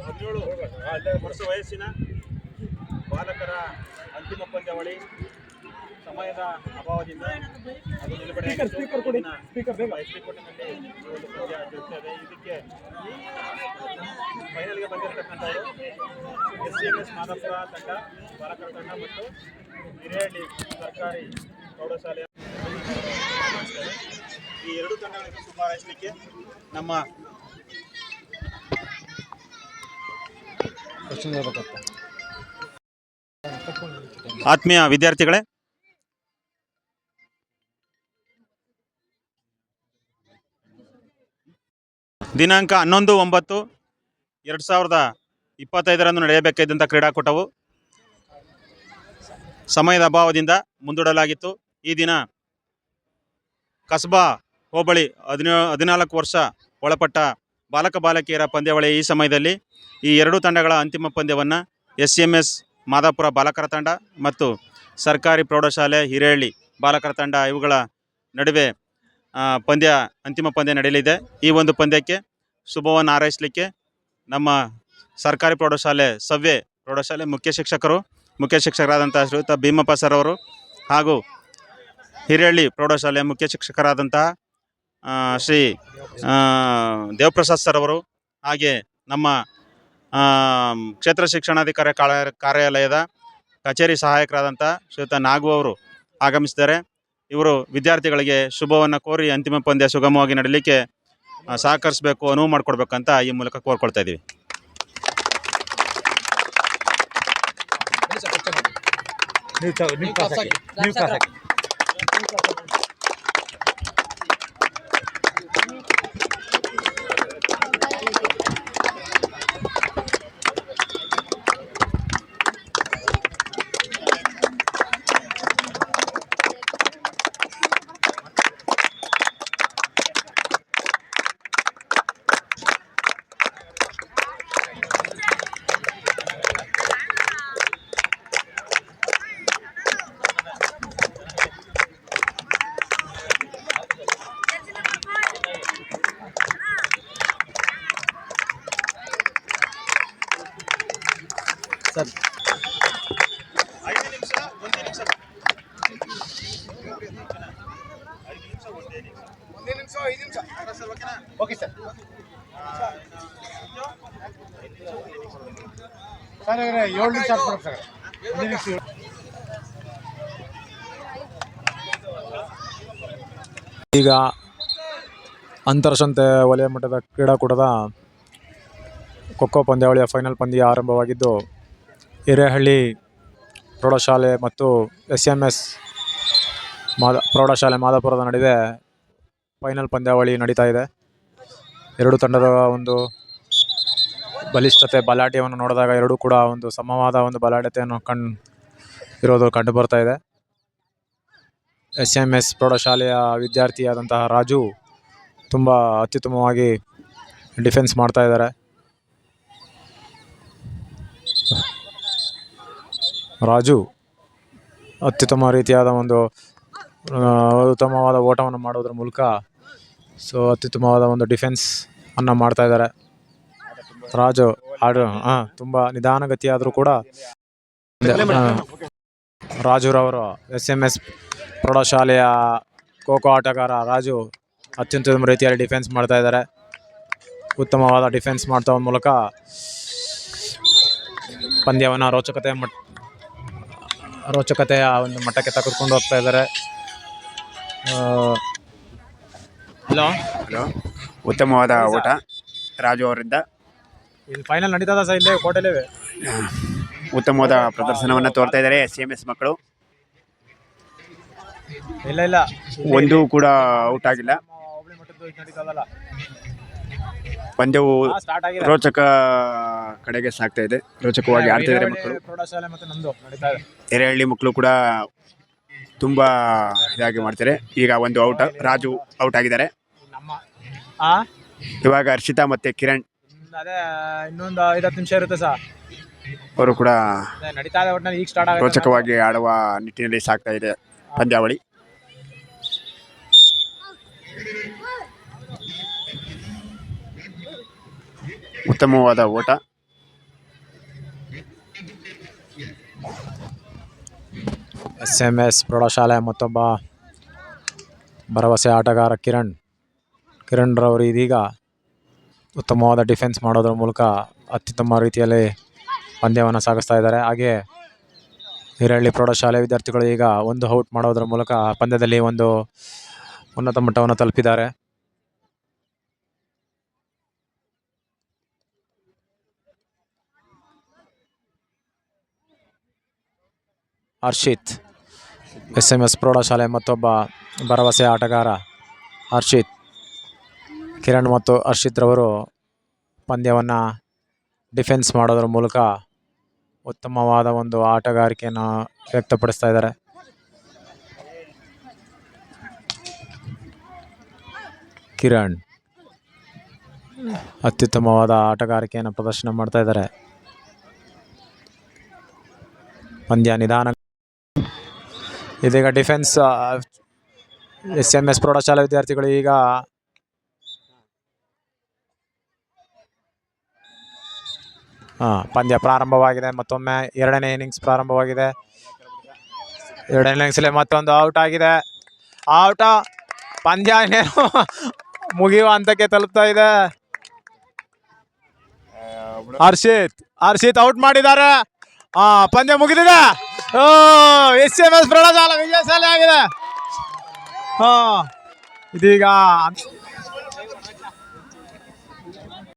ಹದಿನೇಳು ವರ್ಷ ವಯಸ್ಸಿನ ಬಾಲಕರ ಅಂತಿಮ ಪಂದ್ಯಾವಳಿ ಸಮಯದ ಅಭಾವದಿಂದ ಅದು ಇದೆ. ಇದಕ್ಕೆ ಫೈನಲ್ಗೆ ಬಂದಿರತಕ್ಕಂಥವರು S C M S Madapura ತಂಡ ಬಾಲಕರ ತಂಡ ಮತ್ತು ಹಿರೇಹಳ್ಳಿ ಸರ್ಕಾರಿ ಪ್ರೌಢಶಾಲೆಯ ಈ ಎರಡು ತಂಡಗಳಿಗೆ ಶುಭ ಹಾರೈಸಲಿಕ್ಕೆ ನಮ್ಮ ಆತ್ಮೀಯ ವಿದ್ಯಾರ್ಥಿಗಳೇ. ದಿನಾಂಕ ಹನ್ನೊಂದು, ಒಂಬತ್ತು, ಎರಡು ಸಾವಿರದ ಇಪ್ಪತ್ತೈದರಂದು ನಡೆಯಬೇಕಾದಂಥ ಕ್ರೀಡಾಕೂಟವು ಸಮಯದ ಅಭಾವದಿಂದ ಮುಂದೂಡಲಾಗಿತ್ತು. ಈ ದಿನ ಕಸ್ಬಾ ಹೋಬಳಿ ಹದಿನೇ, ಹದಿನಾಲ್ಕು ವರ್ಷ ಒಳಪಟ್ಟ ಬಾಲಕ ಬಾಲಕಿಯರ ಪಂದ್ಯಾವಳಿ ಈ ಸಮಯದಲ್ಲಿ. ಈ ಎರಡು ತಂಡಗಳ ಅಂತಿಮ ಪಂದ್ಯವನ್ನು ಎಸ್ ಎಂ ಎಸ್ ಮಾದಾಪುರ ಬಾಲಕರ ತಂಡ ಮತ್ತು ಸರ್ಕಾರಿ ಪ್ರೌಢಶಾಲೆ ಹಿರೇಹಳ್ಳಿ ಬಾಲಕರ ತಂಡ ಇವುಗಳ ನಡುವೆ ಪಂದ್ಯ, ಅಂತಿಮ ಪಂದ್ಯ ನಡೆಯಲಿದೆ. ಈ ಒಂದು ಪಂದ್ಯಕ್ಕೆ ಶುಭವನ್ನು ಹಾರೈಸಲಿಕ್ಕೆ ನಮ್ಮ ಸರ್ಕಾರಿ ಪ್ರೌಢಶಾಲೆ, ಸವ್ಯ ಪ್ರೌಢಶಾಲೆ ಮುಖ್ಯ ಶಿಕ್ಷಕರು, ಮುಖ್ಯ ಶಿಕ್ಷಕರಾದಂಥ ಶ್ರೀಯುತ ಭೀಮಪ್ಪ ಸರ್ ಅವರು ಹಾಗೂ ಹಿರೇಹಳ್ಳಿ ಪ್ರೌಢಶಾಲೆ ಮುಖ್ಯ ಶಿಕ್ಷಕರಾದಂತಹ ಶ್ರೀ ದೇವಪ್ರಸಾದ್ ಸರ್ ಅವರು ಹಾಗೆ ನಮ್ಮ ಕ್ಷೇತ್ರ ಶಿಕ್ಷಣಾಧಿಕಾರಿ ಕಾರ್ಯ- ಕಾರ್ಯಾಲಯದ ಕಚೇರಿ ಸಹಾಯಕರಾದಂಥ ಶ್ರೀಯುತ ನಾಗು ಅವರು ಆಗಮಿಸಿದ್ದಾರೆ. ಇವರು ವಿದ್ಯಾರ್ಥಿಗಳಿಗೆ ಶುಭವನ್ನು ಕೋರಿ ಅಂತಿಮ ಪಂದ್ಯ ಸುಗಮವಾಗಿ ನಡೀಲಿಕ್ಕೆ ಸಹಕರಿಸಬೇಕು ಅನುವು ಮಾಡಿಕೊಡ್ಬೇಕಂತ ಈ ಮೂಲಕ ಕೋರ್ಕೊಳ್ತಾ ಇದ್ದೀವಿ. ನೀವು ಸರ್. ಸರ್. ಏಳು ನಿಮಿಷ ಸರ್. ನಿಮಿಷ ಈಗ ಅಂತರಶಂತೆ ವಲಯ ಮಟ್ಟದ ಕ್ರೀಡಾಕೂಟದ ಖೋಖೋ ಪಂದ್ಯಾವಳಿಯ ಫೈನಲ್ ಪಂದ್ಯ ಆರಂಭವಾಗಿದ್ದು ಹಿರೇಹಳ್ಳಿ ಪ್ರೌಢಶಾಲೆ ಮತ್ತು ಎಸ್ ಎಂ ಎಸ್ ಮಾದ, ಪ್ರೌಢಶಾಲೆ ಮಾದಾಪುರದ ನಡುವೆ ಫೈನಲ್ ಪಂದ್ಯಾವಳಿ ನಡೀತಾ ಇದೆ. ಎರಡು ತಂಡದ ಒಂದು ಬಲಿಷ್ಠತೆ ಬಲಾಟ್ಯವನ್ನು ನೋಡಿದಾಗ ಎರಡೂ ಕೂಡ ಒಂದು ಸಮವಾದ ಒಂದು ಬಲಾಢ್ಯತೆಯನ್ನು ಕಂಡು, ಇರೋದು ಕಂಡು ಬರ್ತಾ ಇದೆ. ಎಸ್ ಎಂ ಎಸ್ ಪ್ರೌಢಶಾಲೆಯ ವಿದ್ಯಾರ್ಥಿಯಾದಂತಹ ರಾಜು ತುಂಬ ಅತ್ಯುತ್ತಮವಾಗಿ ಡಿಫೆನ್ಸ್ ಮಾಡ್ತಾ ಇದ್ದಾರೆ. ರಾಜು, ಅತ್ಯುತ್ತಮ ರೀತಿಯಾದ ಒಂದು ಉತ್ತಮವಾದ ಓಟವನ್ನು ಮಾಡೋದ್ರ ಮೂಲಕ ಸೊ, ಅತ್ಯುತ್ತಮವಾದ ಒಂದು ಡಿಫೆನ್ಸ್ ಅನ್ನು ಮಾಡ್ತಾ ಇದ್ದಾರೆ. ರಾಜು ಆಡು ಹಾಂ, ತುಂಬ ನಿಧಾನಗತಿಯಾದರೂ ಕೂಡ ರಾಜುರವರು ಎಸ್ ಎಂ ಎಸ್ ಪ್ರೌಢಶಾಲೆಯ ಖೋ ಆಟಗಾರ ರಾಜು ಅತ್ಯುತ್ತಮ ರೀತಿಯಲ್ಲಿ ಡಿಫೆನ್ಸ್ ಮಾಡ್ತಾ ಇದ್ದಾರೆ. ಉತ್ತಮವಾದ ಡಿಫೆನ್ಸ್ ಮಾಡ್ತಾ ಮೂಲಕ ಪಂದ್ಯವನ್ನು ರೋಚಕತೆ ಮಟ್ ರೋಚಕತೆಯ ಒಂದು ಮಟ್ಟಕ್ಕೆ ತೆಗೆದುಕೊಂಡು ಹೋಗ್ತಾ ಇದ್ದಾರೆ. ಹಲೋ? ಹಲೋ ಉತ್ತಮವಾದ ಊಟ. ರಾಜು ಅವರಿಂದ ಇಲ್ಲಿ ಫೈನಲ್ ನಡೀತದ ಸರ್ ಇಲ್ಲೇ ಕೋಟೆಲೇ? ಉತ್ತಮವಾದ ಪ್ರದರ್ಶನವನ್ನು ತೋರ್ತಾ ಇದ್ದಾರೆ ಎಸ್ ಎಂ ಎಸ್ ಮಕ್ಕಳು. ಇಲ್ಲ ಇಲ್ಲ. ಒಂದು ಕೂಡ ಔಟ್ ಆಗಿಲ್ಲ. ಹೋಬಳಿ ಮಟ್ಟದ್ದು ನಡೀತದಲ್ಲ. ಪಂದ್ಯವು ರೋಚಕ ಕಡೆಗೆ ಸಾಗ್ತಾ ಇದೆ. ರೋಚಕವಾಗಿ ಆಡ್ತಿದ್ದಾರೆ ಮಕ್ಕಳು. ಎರೆಹಳ್ಳಿ ಮತ್ತು ನಮ್ದು ನಡೀತಾ ಇದೆ. ಹಿರೇಹಳ್ಳಿ ಮಕ್ಕಳು ಕೂಡ ತುಂಬಾ ಇದಾಗಿ ಮಾಡ್ತಾರೆ. ಈಗ ಒಂದು ಔಟ್ ರಾಜು ಔಟ್ ಆಗಿದ್ದಾರೆ. ಇವಾಗ ಹರ್ಷಿತಾ ಮತ್ತೆ ಕಿರಣ್ ಅದೇ ಇನ್ನೊಂದು ಐದತ್ತು ನಿಮಿಷ ಇರುತ್ತೆ ಸರ್. ಅವರು ಕೂಡ ಅದೇ ನಡೀತಾ ಇದೆ ಒಟ್ಟಿನಲ್ಲಿ ಈಗ ಸ್ಟಾರ್ಟ್ ರೋಚಕವಾಗಿ ಆಡುವ ನಿಟ್ಟಿನಲ್ಲಿ ಸಾಗ್ತಾ ಇದೆ ಪಂದ್ಯಾವಳಿ. ಉತ್ತಮವಾದ ಓಟ. ಎಸ್ ಎಂ ಎಸ್ ಪ್ರೌಢಶಾಲೆ ಮತ್ತೊಬ್ಬ ಭರವಸೆ ಆಟಗಾರ ಕಿರಣ್. ಕಿರಣ್ ರವರು ಇದೀಗ ಉತ್ತಮವಾದ ಡಿಫೆನ್ಸ್ ಮಾಡೋದ್ರ ಮೂಲಕ ಅತ್ಯುತ್ತಮ ರೀತಿಯಲ್ಲಿ ಪಂದ್ಯವನ್ನು ಸಾಗಿಸ್ತಾ ಇದ್ದಾರೆ. ಹಾಗೆ ಹಿರಳ್ಳಿ ಪ್ರೌಢಶಾಲೆ ವಿದ್ಯಾರ್ಥಿಗಳು ಈಗ ಒಂದು ಔಟ್ ಮಾಡೋದ್ರ ಮೂಲಕ ಪಂದ್ಯದಲ್ಲಿ ಒಂದು ಉನ್ನತ ಮಟ್ಟವನ್ನು ತಲುಪಿದ್ದಾರೆ. ಹರ್ಷಿತ್. ಎಸ್ ಎಂ ಎಸ್ ಪ್ರೌಢಶಾಲೆ ಮತ್ತೊಬ್ಬ ಭರವಸೆ ಆಟಗಾರ ಹರ್ಷಿತ್. ಕಿರಣ್ ಮತ್ತು ಹರ್ಷಿತ್ ರವರು ಪಂದ್ಯವನ್ನು ಡಿಫೆನ್ಸ್ ಮಾಡೋದ್ರ ಮೂಲಕ ಉತ್ತಮವಾದ ಒಂದು ಆಟಗಾರಿಕೆಯನ್ನು ವ್ಯಕ್ತಪಡಿಸ್ತಾ ಇದ್ದಾರೆ. ಕಿರಣ್ ಅತ್ಯುತ್ತಮವಾದ ಆಟಗಾರಿಕೆಯನ್ನು ಪ್ರದರ್ಶನ ಮಾಡ್ತಾ ಇದ್ದಾರೆ. ಪಂದ್ಯ ನಿಧಾನ ಇದೀಗ ಡಿಫೆನ್ಸ್ ಎಸ್ ಎಂ ಎಸ್ ಪ್ರೌಢಶಾಲೆ ವಿದ್ಯಾರ್ಥಿಗಳು ಈಗ ಪಂದ್ಯ ಪ್ರಾರಂಭವಾಗಿದೆ. ಮತ್ತೊಮ್ಮೆ ಎರಡನೇ ಇನ್ನಿಂಗ್ಸ್ ಪ್ರಾರಂಭವಾಗಿದೆ. ಎರಡನೇ ಇನ್ನಿಂಗ್ಸಲ್ಲಿ ಮತ್ತೊಂದು ಔಟ್ ಆಗಿದೆ. ಔಟ ಪಂದ್ಯ ಇನ್ನೇನು ಮುಗಿಯುವ ಹಂತಕ್ಕೆ ತಲುಪ್ತಾ ಇದೆ. ಹರ್ಷಿತ್ ಹರ್ಷಿತ್ ಔಟ್ ಮಾಡಿದ್ದಾರೆ. ಪಂದ್ಯ ಮುಗಿದಿದೆ. ಎಸ್ ಎಂ ಎಸ್ ಪ್ರೌಢಶಾಲೆ ವಿಜಯಶಾಲೆ ಆಗಿದೆ. ಹಾ ಇದೀಗ